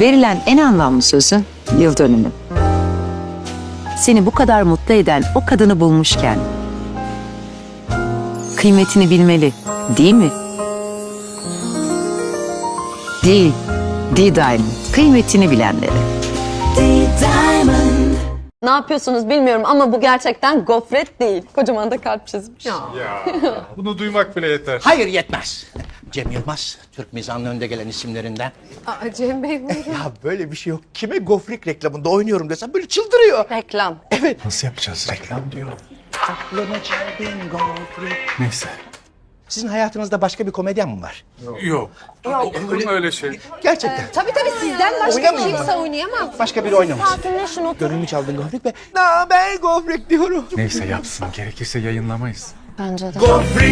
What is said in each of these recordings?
Verilen en anlamlı sözün yıl dönümü. Seni bu kadar mutlu eden o kadını bulmuşken kıymetini bilmeli, değil mi? Değil, değil Diamond. Kıymetini bilenleri. Ne yapıyorsunuz bilmiyorum ama bu gerçekten gofret değil. Kocaman da kalp çizmiş. Bunu duymak bile yeter. Hayır yetmez. Cem Yılmaz, Türk mizahının önde gelen isimlerinden. Aa, Cem Bey buyurun. Ya böyle bir şey yok. Kime gofrik reklamında oynuyorum desem böyle çıldırıyor. Reklam. Nasıl yapacağız? Reklam diyor. Aklına çeldin gofret. Neyse. Sizin hayatınızda başka bir komedyen mi var? Yok. Olur mu öyle şey? Gerçekten. Tabii tabii sizden başka kimse oynayamaz. Başka biri oynamaz. Sakinleşin otur. Gönlümü çaldın gofret ve na ben gofret diyorum. Neyse yapsın. Gerekirse yayınlamayız. Bence de. Super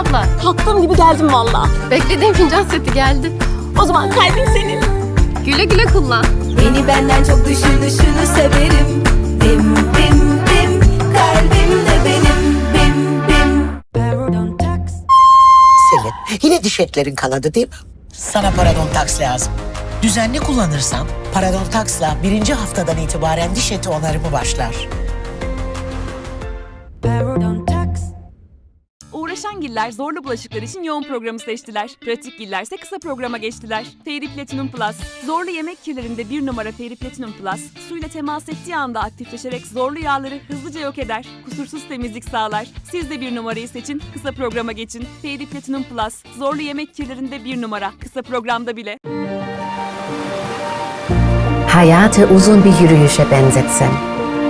abla. Kalktığım gibi geldim valla. Beklediğim fincan seti geldi. O zaman kalbim senin. Güle güle kullan. Beni benden çok düşünüşünü severim. Bim bim bim kalbim de benim bim bim. Selin, yine diş etlerin kanadı değil mi? Sana Paradontaks lazım. Düzenli kullanırsan Paradontaks'la birinci haftadan itibaren diş eti onarımı başlar. Uğraşan giller zorlu bulaşıklar için yoğun programı seçtiler. Pratik giller ise kısa programa geçtiler. Fairy Platinum Plus. Zorlu yemek kirlerinde bir numara Fairy Platinum Plus, suyla temas ettiği anda aktifleşerek zorlu yağları hızlıca yok eder. Kusursuz temizlik sağlar. Siz de bir numarayı seçin, kısa programa geçin. Fairy Platinum Plus. Zorlu yemek kirlerinde bir numara, kısa programda bile. Hayatı uzun bir yürüyüşe benzetsen.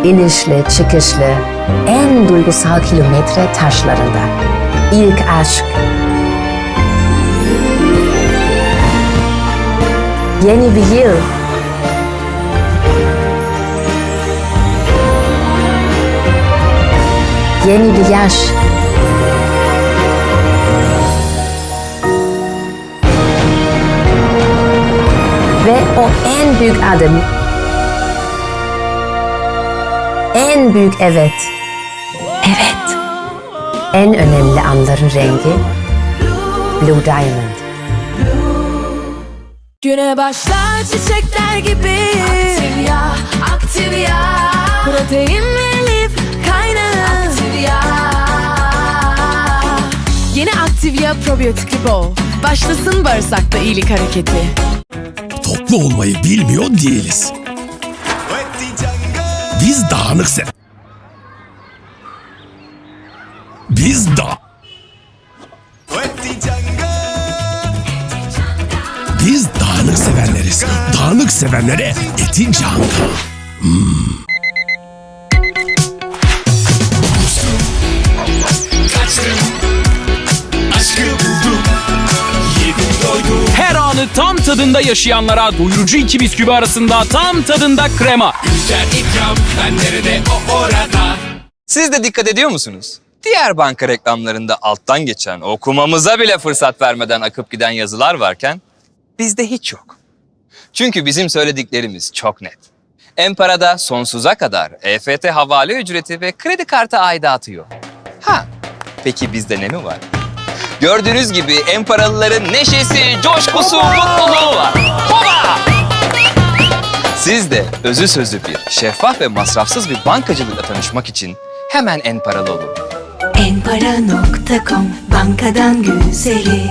İnişli, çıkışlı, en duygusal kilometre taşlarında. İlk aşk. Yeni bir yıl. Yeni bir yaş. Ve o en büyük adım. En büyük evet. Evet. En önemli anların rengi Blue Diamond. Güne başlar çiçekler gibi. Aktif ya. Protein ve lif kaynağı. Aktif ya. Yeni Activia probiyotikli bowl. Başlasın bağırsakta iyilik hareketi. Toplu olmayı bilmiyor değiliz. Biz dağınık se... Biz da... Biz dağınık sevenleriz. Dağınık sevenlere etin canga. Her anı tam tadında yaşayanlara doyurucu iki bisküvi arasında tam tadında krema. Siz de dikkat ediyor musunuz? Diğer banka reklamlarında alttan geçen, okumamıza bile fırsat vermeden akıp giden yazılar varken bizde hiç yok. Çünkü bizim söylediklerimiz çok net. Empara'da sonsuza kadar EFT havale ücreti ve kredi kartı aidatı yok. Ha, peki bizde ne mi var? Gördüğünüz gibi Emparalıların neşesi, coşkusu, mutluluğu var. Hoba! Siz de özü sözü bir, şeffaf ve masrafsız bir bankacılıkla tanışmak için hemen Enparalı olun. Enpara.com bankadan güzeli.